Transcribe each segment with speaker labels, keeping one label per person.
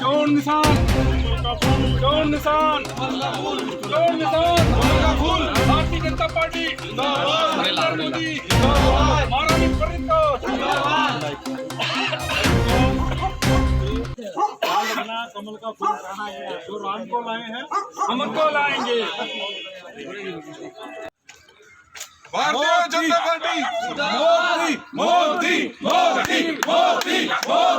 Speaker 1: Zone निशान zone निशान zone निशान भारतीय जनता पार्टी. नरेंद्र मोदी. कमल का फूल है. जो राम को लाए हैं हम लाएँगे.
Speaker 2: भारतीय जनता पार्टी.
Speaker 1: मोदी मोदी मोदी मोदी मोदी.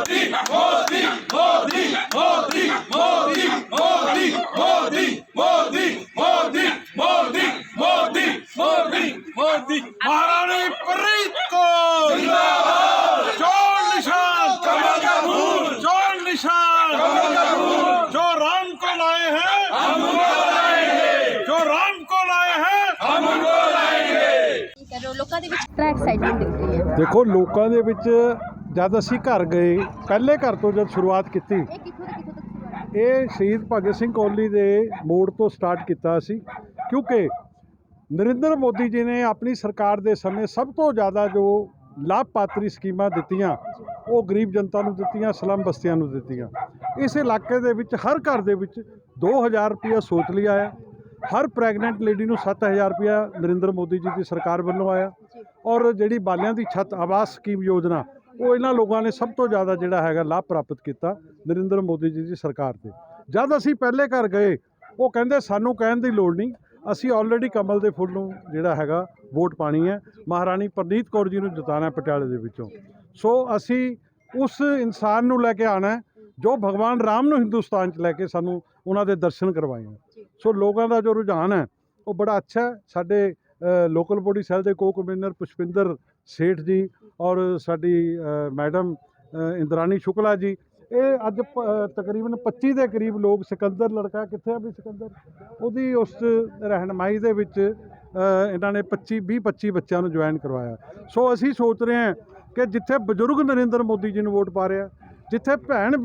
Speaker 1: मोदी महारानी प्रीत को जिंदाबाद चोर निशान कमल का फूल चोर निशान कमल का फूल जो राम को लाए हैं हम उनको लाएंगे जो राम को लाए हैं हम उनको लाएंगे
Speaker 3: ਕਰ ਰਹੇ ਹੋ ਲੋਕਾਂ ਦੇ ਵਿੱਚ ਕਿੰਨਾ ਐਕਸਾਈਟਮੈਂਟ ਦਿਖ ਰਹੀ ਹੈ
Speaker 4: ਦੇਖੋ ਲੋਕਾਂ ਦੇ ਵਿੱਚ ਜਦ ਅਸੀਂ ਘਰ ਗਏ ਪਹਿਲੇ ਘਰ ਤੋਂ ਜਦ ਸ਼ੁਰੂਆਤ ਕੀਤੀ
Speaker 3: ਇਹ ਕਿੱਥੋਂ ਤੋਂ ਕਿੱਥੋਂ ਤੱਕ ਸ਼ੁਰੂ
Speaker 4: ਇਹ ਸ਼ਹੀਦ ਭਗਤ ਸਿੰਘ ਕੋਲੀ ਦੇ ਮੋੜ ਤੋਂ ਸਟਾਰਟ ਕੀਤਾ ਸੀ ਕਿਉਂਕਿ ਨਰਿੰਦਰ ਮੋਦੀ ਜੀ ਨੇ ਆਪਣੀ ਸਰਕਾਰ ਦੇ ਸਮੇਂ ਸਭ ਤੋਂ ਜ਼ਿਆਦਾ ਜੋ ਲਾਭਪਾਤਰੀ ਸਕੀਮਾਂ ਦਿੱਤੀਆਂ, ਉਹ ਗਰੀਬ ਜਨਤਾ ਨੂੰ ਦਿੱਤੀਆਂ, ਸਲਮ ਬਸਤੀਆਂ ਨੂੰ ਦਿੱਤੀਆਂ। ਇਸ ਇਲਾਕੇ ਦੇ ਵਿੱਚ, ਹਰ ਘਰ ਦੇ ਵਿੱਚ 2000 ਰੁਪਇਆ ਸੋਚ ਲਈ ਆਇਆ। ਹਰ ਪ੍ਰੈਗਨੈਂਟ ਲੇਡੀ ਨੂੰ 7000 ਰੁਪਇਆ ਨਰਿੰਦਰ ਮੋਦੀ ਜੀ ਦੀ ਸਰਕਾਰ ਵੱਲੋਂ ਆਇਆ। ਔਰ ਜਿਹੜੀ ਬਾਲਿਆਂ ਦੀ ਛੱਤ ਆਵਾਸ ਸਕੀਮ ਯੋਜਨਾ, ਉਹ ਇਹਨਾਂ ਲੋਕਾਂ ਨੇ ਸਭ ਤੋਂ ਜ਼ਿਆਦਾ ਜਿਹੜਾ ਹੈਗਾ ਲਾਭ ਪ੍ਰਾਪਤ ਕੀਤਾ ਨਰਿੰਦਰ ਮੋਦੀ ਜੀ ਦੀ ਸਰਕਾਰ ਤੇ। ਜਦ ਅਸੀਂ ਪਹਿਲੇ ਘਰ ਗਏ, ਉਹ ਕਹਿੰਦੇ ਸਾਨੂੰ ਕਹਿਣ ਦੀ ਲੋੜ ਨਹੀਂ ਅਸੀਂ ਆਲਰੇਡੀ ਕਮਲ ਦੇ ਫੁੱਲ ਨੂੰ ਜਿਹੜਾ ਹੈਗਾ ਵੋਟ ਪਾਣੀ ਹੈ। ਮਹਾਰਾਣੀ ਪ੍ਰਨੀਤ ਕੌਰ ਜੀ ਨੂੰ ਜਿਤਾਣਾ ਪਟਿਆਲੇ ਦੇ ਵਿੱਚੋਂ। ਸੋ ਅਸੀਂ ਉਸ ਇਨਸਾਨ ਨੂੰ ਲੈ ਕੇ ਆਣਾ ਜੋ ਭਗਵਾਨ ਰਾਮ ਨੂੰ ਹਿੰਦੁਸਤਾਨ 'ਚ ਲੈ ਕੇ ਸਾਨੂੰ ਉਹਨਾਂ ਦੇ ਦਰਸ਼ਨ ਕਰਵਾਏ ਸੋ ਲੋਕਾਂ ਦਾ ਜੋ ਰੁਝਾਨ ਹੈ ਉਹ ਬੜਾ ਅੱਛਾ ਹੈ। ਸਾਡੇ ਲੋਕਲ ਬੋਡੀ ਸੈੱਲ ਦੇ ਕੋ ਕਨਵੀਨਰ ਪੁਸ਼ਪਿੰਦਰ ਸੇਠ ਜੀ ਔਰ ਸਾਡੀ ਮੈਡਮ ਅ, ਇੰਦਰਾਣੀ ਸ਼ੁਕਲਾ ਜੀ ਇਹ ਅੱਜ ਪ- ਤਕਰੀਬਨ 25 ਦੇ ਕਰੀਬ ਲੋਕ ਸਿਕੰਦਰ ਲੜਕਾ ਕਿੱਥੇ ਆ ਵੀ ਸਿਕੰਦਰ? ਉਹਦੀ ਉਸ ਰਹਿਨਮਾਈ ਦੇ ਵਿੱਚ ਇਹਨਾਂ ਨੇ 25 20 25 ਬੱਚਿਆਂ ਨੂੰ ਜੁਆਇਨ ਕਰਵਾਇਆ। ਸੋ ਅਸੀਂ ਸੋਚ ਰਹੇ ਹਾਂ ਕਿ ਜਿੱਥੇ ਬਜ਼ੁਰਗ ਨਰਿੰਦਰ ਮੋਦੀ ਜੀ ਨੂੰ ਵੋਟ ਪਾ ਰਿਹਾ, ਜਿੱਥੇ ਭੈਣ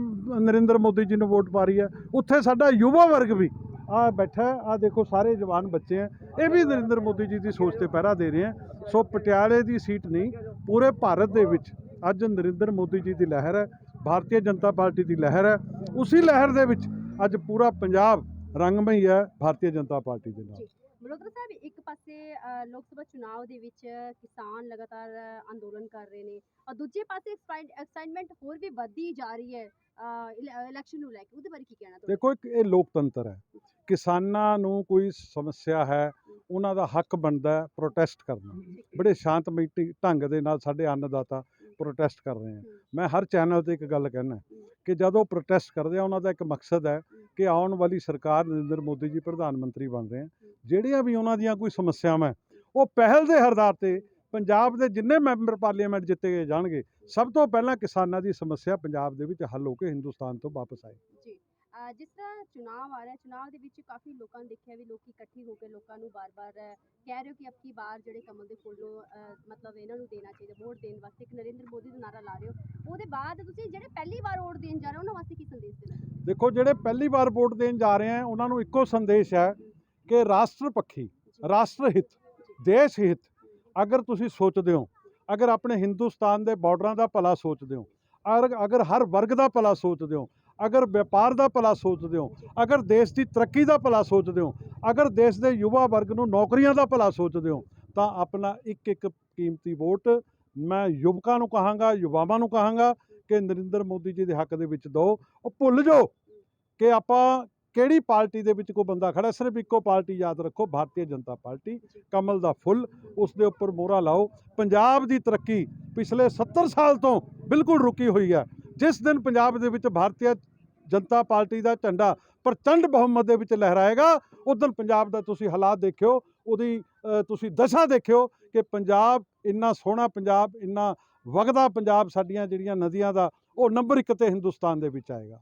Speaker 4: ਨਰਿੰਦਰ ਮੋਦੀ ਜੀ ਨੂੰ ਵੋਟ ਪਾ ਰਹੀ ਹੈ, ਉੱਥੇ ਸਾਡਾ ਯੁਵਾ ਵਰਗ ਵੀ ਆ ਬੈਠਾ ਆ ਦੇਖੋ ਸਾਰੇ ਜਵਾਨ ਬੱਚੇ ਆ ਇਹ ਵੀ ਨਰਿੰਦਰ ਮੋਦੀ ਜੀ ਦੀ ਸੋਚ ਤੇ ਪਹਿਰਾ ਦੇ ਰਹੇ ਆ ਸੋ ਪਟਿਆਲੇ ਦੀ ਸੀਟ ਨਹੀਂ, ਪੂਰੇ ਭਾਰਤ ਦੇ ਵਿੱਚ ਅੱਜ ਨਰਿੰਦਰ ਮੋਦੀ ਜੀ ਦੀ ਲਹਿਰ ਹੈ। ਭਾਰਤੀ ਜਨਤਾ ਪਾਰਟੀ ਦੀ ਲਹਿਰ ਹੈ। ਉਸੇ ਲਹਿਰ ਦੇ ਵਿੱਚ ਅੱਜ ਪੂਰਾ ਪੰਜਾਬ ਰੰਗਮਈ ਹੈ ਭਾਰਤੀ ਜਨਤਾ ਪਾਰਟੀ ਦੇ ਨਾਲ।
Speaker 3: ਮਲੋਤਰਾ ਸਾਹਿਬ ਇੱਕ ਪਾਸੇ ਲੋਕ ਸਭਾ ਚੁਣਾਵ ਦੇ ਵਿੱਚ ਕਿਸਾਨ ਲਗਾਤਾਰ ਅੰਦੋਲਨ ਕਰ ਰਹੇ ਨੇ ਔਰ ਦੂਜੇ ਪਾਸੇ ਐਕਸਾਈਟਮੈਂਟ ਹੋਰ ਵੀ ਵੱਧਦੀ ਜਾ ਰਹੀ ਹੈ ਇਲੈਕਸ਼ਨ ਨੂੰ ਲੈ ਕੇ। ਉਹਦੇ ਬਾਰੇ ਕੀ ਕਹਿਣਾ ਤੁਹਾਡਾ?
Speaker 4: ਦੇਖੋ ਇੱਕ ਇਹ ਲੋਕਤੰਤਰ ਹੈ। ਕਿਸਾਨਾਂ ਨੂੰ ਕੋਈ ਸਮੱਸਿਆ ਹੈ ਉਹਨਾਂ ਦਾ ਹੱਕ ਬਣਦਾ ਹੈ ਪ੍ਰੋਟੈਸਟ ਕਰਨਾ। ਬੜੇ ਸ਼ਾਂਤਮਈ ਢੰਗ ਦੇ ਨਾਲ ਸਾਡੇ ਅੰਨਦਾਤਾ ਪ੍ਰੋਟੈਸਟ ਕਰ ਰਹੇ ਹਨ ਮੈਂ ਹਰ ਚੈਨਲ ਤੇ ਇੱਕ ਗੱਲ ਕਹਿਣਾ ਕਿ ਜਦੋਂ ਪ੍ਰੋਟੈਸਟ ਕਰਦੇ ਆ ਉਹਨਾਂ ਦਾ ਇੱਕ ਮਕਸਦ ਹੈ ਕਿ ਆਉਣ ਵਾਲੀ ਸਰਕਾਰ ਨਰਿੰਦਰ ਮੋਦੀ ਜੀ ਪ੍ਰਧਾਨ ਮੰਤਰੀ ਬਣ ਰਹੇ ਹਨ ਜਿਹੜੀਆਂ ਵੀ ਉਹਨਾਂ ਦੀਆਂ ਕੋਈ ਸਮੱਸਿਆਵਾਂ ਉਹ ਪਹਿਲ ਦੇ ਆਧਾਰ ਤੇ ਪੰਜਾਬ ਦੇ ਜਿੰਨੇ ਮੈਂਬਰ ਪਾਰਲੀਮੈਂਟ ਜਿੱਤੇ ਜਾਣਗੇ ਸਭ ਤੋਂ ਪਹਿਲਾਂ ਕਿਸਾਨਾਂ ਦੀ ਸਮੱਸਿਆ ਪੰਜਾਬ ਦੇ ਵਿੱਚ ਹੱਲ ਹੋ ਕੇ ਹਿੰਦੁਸਤਾਨ ਤੋਂ ਵਾਪਸ ਆਏ।
Speaker 3: ਜਿਸ ਤਰ੍ਹਾਂ ਚੁਣਾਵ ਆ ਰਿਹਾ ਚੁਣਾਵ ਦੇ ਵਿੱਚ ਕਾਫੀ ਲੋਕਾਂ ਨੇ ਦੇਖਿਆ ਵੀ ਲੋਕੀ ਇਕੱਠੇ ਹੋ ਕੇ ਲੋਕਾਂ ਨੂੰ ਬਾਰ-ਬਾਰ ਕਹਿ ਰਹੇ ਹੋ ਕਿ ਅਬਕੀ ਬਾਰ ਜਿਹੜੇ ਕਮਲ ਦੇ ਫੁੱਲ ਨੂੰ ਮਤਲਬ ਇਹਨਾਂ ਨੂੰ ਦੇਣਾ ਚਾਹੀਦਾ ਵੋਟ ਦੇਣ ਵਾਸਤੇ ਇੱਕ ਨਰਿੰਦਰ ਮੋਦੀ ਦਾ ਨਾਰਾ ਲਾ ਰਹੇ ਹੋ। ਉਹਦੇ ਬਾਅਦ ਤੁਸੀਂ ਜਿਹੜੇ ਪਹਿਲੀ ਵਾਰ ਵੋਟ ਦੇਣ ਜਾ ਰਹੇ ਹੋ ਉਹਨਾਂ ਵਾਸਤੇ ਕੀ ਸੰਦੇਸ਼ ਦੇਣਾ
Speaker 4: ਦੇਖੋ ਜਿਹੜੇ ਪਹਿਲੀ ਵਾਰ ਵੋਟ ਦੇਣ ਜਾ ਰਹੇ ਆ ਉਹਨਾਂ ਨੂੰ ਇੱਕੋ ਸੰਦੇਸ਼ ਹੈ ਕਿ ਰਾਸ਼ਟਰ ਪੱਖੀ ਰਾਸ਼ਟਰ ਹਿੱਤ ਦੇਸ਼ ਹਿੱਤ ਅਗਰ ਤੁਸੀਂ ਸੋਚਦੇ ਹੋ ਅਗਰ ਆਪਣੇ ਹਿੰਦੁਸਤਾਨ ਦੇ ਬਾਰਡਰਾਂ ਦਾ ਭਲਾ ਸੋਚਦੇ ਹੋ ਅਗਰ ਹਰ ਵਰਗ ਦਾ ਭਲਾ ਸੋਚਦੇ ਹੋ ਅਗਰ ਵਪਾਰ ਦਾ ਭਲਾ ਸੋਚਦੇ ਹੋ, ਅਗਰ ਦੇਸ਼ ਦੀ ਤਰੱਕੀ ਦਾ ਭਲਾ ਸੋਚਦੇ ਹੋ, ਅਗਰ ਦੇਸ਼ ਦੇ ਯੁਵਾ ਵਰਗ ਨੂੰ ਨੌਕਰੀਆਂ ਦਾ ਭਲਾ ਸੋਚਦੇ ਹੋ, ਤਾਂ ਆਪਣਾ ਇੱਕ ਇੱਕ ਕੀਮਤੀ ਵੋਟ ਮੈਂ ਯੁਵਕਾਂ ਨੂੰ ਕਹਾਂਗਾ, ਯੁਵਾਵਾਂ ਨੂੰ ਕਹਾਂਗਾ ਕਿ ਨਰਿੰਦਰ ਮੋਦੀ ਜੀ ਦੇ ਹੱਕ ਦੇ ਵਿੱਚ ਦਿਓ ਉਹ ਭੁੱਲ ਜਾਓ ਕਿ ਆਪਾਂ ਕਿਹੜੀ ਪਾਰਟੀ ਦੇ ਵਿੱਚ ਕੋਈ ਬੰਦਾ ਖੜਾ, ਸਿਰਫ ਇੱਕੋ ਪਾਰਟੀ ਯਾਦ ਰੱਖੋ, ਭਾਰਤੀ ਜਨਤਾ ਪਾਰਟੀ, ਕਮਲ ਦਾ ਫੁੱਲ, ਉਸ ਦੇ ਉੱਪਰ ਮੋਹਰਾ ਲਾਓ। ਪੰਜਾਬ ਦੀ ਤਰੱਕੀ ਪਿਛਲੇ 70 ਸਾਲ ਤੋਂ ਬਿਲਕੁਲ ਰੁਕੀ ਹੋਈ ਹੈ। ਜਿਸ ਦਿਨ ਪੰਜਾਬ ਦੇ ਵਿੱਚ ਭਾਰਤੀ ਜਨਤਾ ਪਾਰਟੀ ਦਾ ਝੰਡਾ ਪ੍ਰਚੰਡ ਬਹੁਮਤ ਦੇ ਵਿੱਚ ਲਹਿਰਾਏਗਾ। ਉਸ ਪੰਜਾਬ ਦਾ ਤੁਸੀਂ ਹਾਲਾਤ ਦੇਖਿਓ, ਉਹਦੀ ਤੁਸੀਂ ਦਸ਼ਾ ਦੇਖਿਓ ਕਿ ਪੰਜਾਬ ਇੰਨਾ ਸੋਹਣਾ, ਪੰਜਾਬ ਇੰਨਾ ਵਗਦਾ, ਪੰਜਾਬ ਸਾਡੀਆਂ ਜਿਹੜੀਆਂ ਨਦੀਆਂ ਦਾ, ਉਹ ਨੰਬਰ ਇੱਕ ਤੇ ਹਿੰਦੁਸਤਾਨ ਦੇ ਵਿੱਚ ਆਏਗਾ।